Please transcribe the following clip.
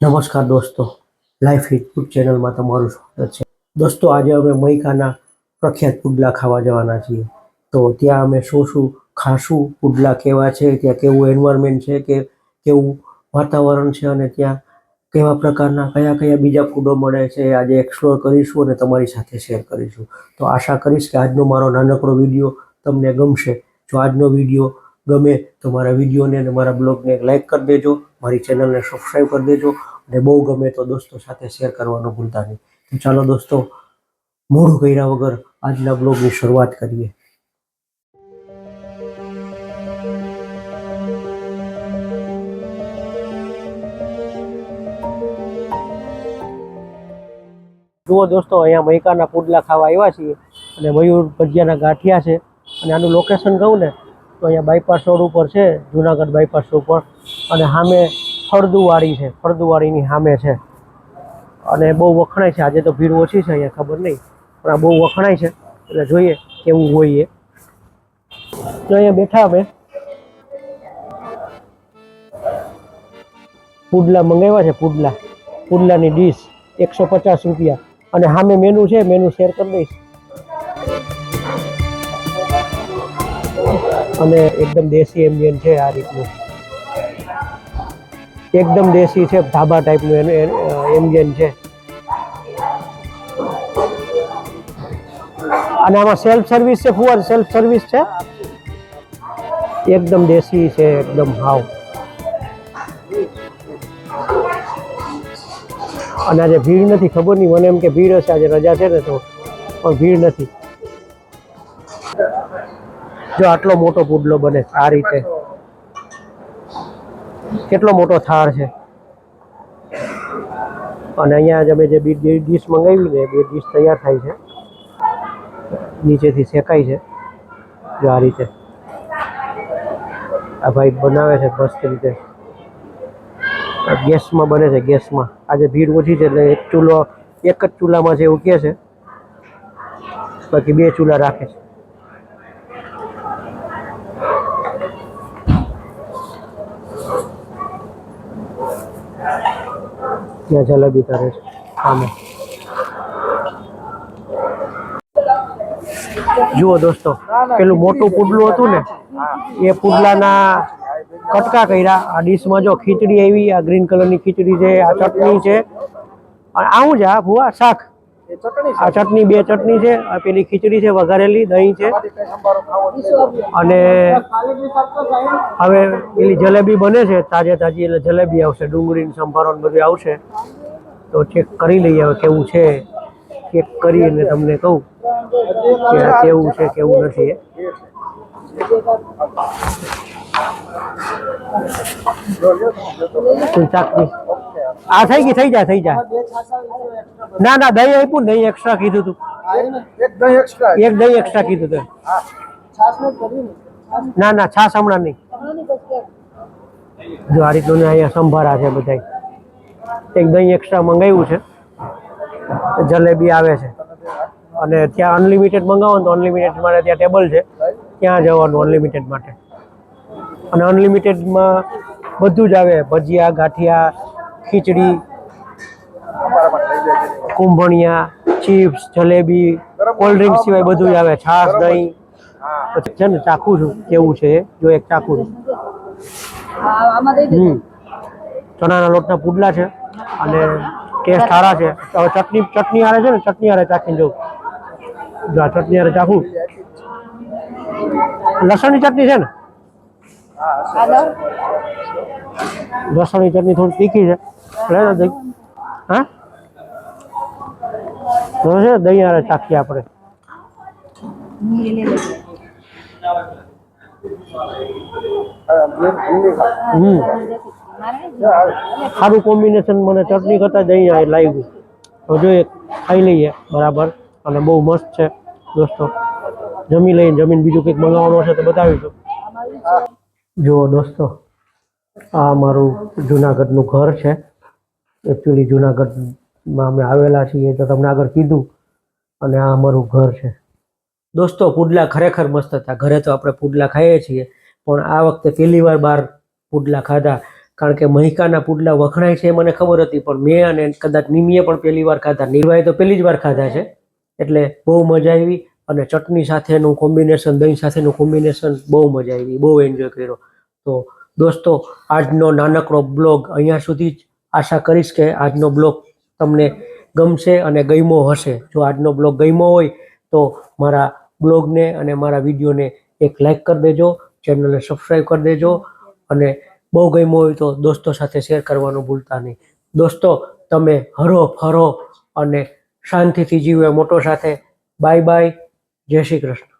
નમસ્કાર દોસ્તો life food ચેનલમાં તમારું સ્વાગત છે. દોસ્તો, આજે અમે મૈકાના પ્રખ્યાત પુડલા ખાવા જવાના છીએ. તો ત્યાં અમે શું શું ખાશું પુડલા કેવા છે, ત્યાં કેવું એન્વાયરમેન્ટ છે, કે કેવું વાતાવરણ છે અને ત્યાં કેવા પ્રકારના કયા કયા બીજા ફૂડો મળે છે આજે એક્સપ્લોર કરીશું અને તમારી સાથે શેર કરીશું. તો આશા કરીશ કે આજનો મારો નાનકડો વીડિયો તમને ગમશે. જો આજનો વીડિયો ગમે તો મારા વિડીયોને અને મારા બ્લોગને લાઈક કરી દેજો. મારી ચેનલને સબસ્ક્રાઈબ કરી દેજો અને બહુ ગમે તો દોસ્તો સાથે શેર કરવાનું ભૂલતા નહીં. તો ચાલો દોસ્તો મોડું કર્યા વગર આજના બ્લોગની શરૂઆત કરીએ. જુઓ દોસ્તો, અહીંયા મૈકાના પુડલા ખાવા આવ્યા છીએ અને મયુર ભજીયાના ગાંઠિયા છે અને આનું લોકેશન કહું ને તો અહીંયા બાયપાસ રોડ ઉપર છે, જુનાગઢ બાયપાસ ઉપર. અને સામે ફળદુવાડી છે, ફળદુવાડીની સામે છે. અને બહુ વખણાય છે, આજે તો ભીડ ઓછી છે અહીંયા, ખબર નહીં. પણ આ બહુ વખણાય છે, એટલે જોઈએ કેવું હોય એ. તો અહીંયા બેઠા અમે. પુડલા મંગાવ્યા છે, પુડલા. પુડલાની ડીશ એકસો પચાસ રૂપિયા. અને સામે મેનુ છે મેનુ શેર કરી દઈશ. અને એકદમ દેશી એમ્બિયન છે આ રીતનું. એકદમ દેશી છે, ધાબા ટાઈપનું એનું એમ્બિયન છે. અને આમાં સેલ્ફ સર્વિસ છે ફુવાર સેલ્ફ સર્વિસ છે? એકદમ દેશી છે, એકદમ હાવ. અને આજે ભીડ નથી, ખબર નહીં, મને એમ કે ભીડ હશે, આજે રજા છે ને તો, પણ ભીડ નથી. જો આટલો મોટો પુડલો બને આ રીતે. કેટલો મોટો થાળ છે. અને અહીંયા જ અમે જે બે ડીશ મંગાવી ને બે ડીશ તૈયાર થાય છે. નીચેથી શેકાય છે, જો આ રીતે. આ ભાઈ બનાવે છે, મસ્ત રીતે. ગેસમાં બને છે, ગેસમાં. આજે ભીડ ઓછી છે, એટલે એક ચૂલો, એક જ ચૂલામાં છે એવું કહે છે. બાકી બે ચૂલા રાખે છે. ત્યાં જલેબી કરે સામે જુઓ દોસ્તો, પેલું મોટું પુડલું હતું ને, એ પુડલાના કટકા કર્યા. આ ડીશમાં જો ખીચડી આવી, આ ગ્રીન કલરની ખીચડી છે, આ ચટણી છે. અને આવું જ આ ભુવા શાક. આ ચટણી બે ચટણી છે આ પેલી ખીચડી છે વઘારેલી દહીં છે. અને હવે પેલી જલેબી બને છે તાજે તાજી એટલે જલેબી આવશે ડુંગળી સંભારો બધું આવશે. તો ચેક કરી લઈએ હવે કેવું છે. ચેક કરીને તમને કહું કે કેવું છે કેવું નથી. ચાકની આ થઈ ગઈ થઈ જાય થઈ જાય. ના ના દહીં આપ્યું નહીં દહીં એક્સ્ટ્રા કીધું તું. એક દહીં એક્સ્ટ્રા એક દહીં એક્સ્ટ્રા કીધું તું. ના ના છાસ હમણાં નહીં. જો આ રીતનું ને અહીંયા સંભારા છે બધા એક દહીં એક્સ્ટ્રા મંગાવ્યું છે. જલેબી આવે છે. અને ત્યાં અનલિમિટેડ મંગાવો તો અનલિમિટેડ માટે ત્યાં ટેબલ છે. ત્યાં જવાનું અનલિમિટેડ માટે. અને અનલિમિટેડમાં બધું જ આવે. ભજીયા ગાંઠિયા khichdi Kumbhaniya chips jalebi cold drink સિવાય બધું જ આવે છાશ દહીં. પછી છે ને ચાખું છું કેવું છે જો એક ચાખું છું. હમ. ચણાના લોટના પુડલા છે અને ટેસ્ટ સારા છે. હવે ચટણી ચટણી હારે છે ને ચટણી હારે ચાખીને જોઉં. જો આ ચટણી હારે ચાખું. લસણની ચટણી છે ને? લસણની ચટણી થોડી તીખી છે. લે તો હા? તો છે દહીં હારે ચાખીએ આપણે. સારું કોમ્બિનેશન મને ચટણી કરતા દહીં આ લાગ્યું તો જોઈએ ખાઈ લઈએ બરાબર. અને બહુ મસ્ત છે દોસ્તો. જમી લઈને જમીન બીજું કંઈક મંગાવવાનું હશે તો બતાવીશું. જુઓ દોસ્તો આ અમારું જુનાગઢનું ઘર છે. એકચ્યુઅલી જુનાગઢમાં અમે આવેલા છીએ તો તમને આગળ કીધું અને આ અમારું ઘર છે. દોસ્તો, પુડલા ખરેખર મસ્ત હતા. ઘરે તો આપણે પુડલા ખાઈએ છીએ, પણ આ વખતે પહેલી વાર બહાર પુડલા ખાધા. કારણ કે મહિકાના પુડલા વખણાય છે એ મને ખબર હતી, પણ મેં અને કદાચ નિમીએ પણ પહેલી વાર ખાધા. નિર્વાહે તો પહેલી જ વાર ખાધા છે, એટલે બહુ મજા આવી અને ચટણી સાથેનું કોમ્બિનેશન, દહીં સાથેનું કોમ્બિનેશન બહુ મજા આવી. બહુ એન્જોય કર્યો. તો દોસ્તો, આજનો નાનકડો બ્લોગ અહીંયા સુધી જ આશા કરીશ કે આજનો બ્લોગ તમને ગમશે અને ગમ્યો હશે. જો આજનો બ્લોગ ગમ્યો હોય તો મારા બ્લોગને અને મારા વિડીયોને એક લાઈક કરી દેજો, ચેનલને સબસ્ક્રાઈબ કરી દેજો અને બહુ ગમ્યો હોય તો દોસ્તો સાથે શેર કરવાનું ભૂલતા નહીં. દોસ્તો, તમે હરો ફરો અને શાંતિથી જીવો મોટો સાથે. બાય બાય, જય શ્રી કૃષ્ણ.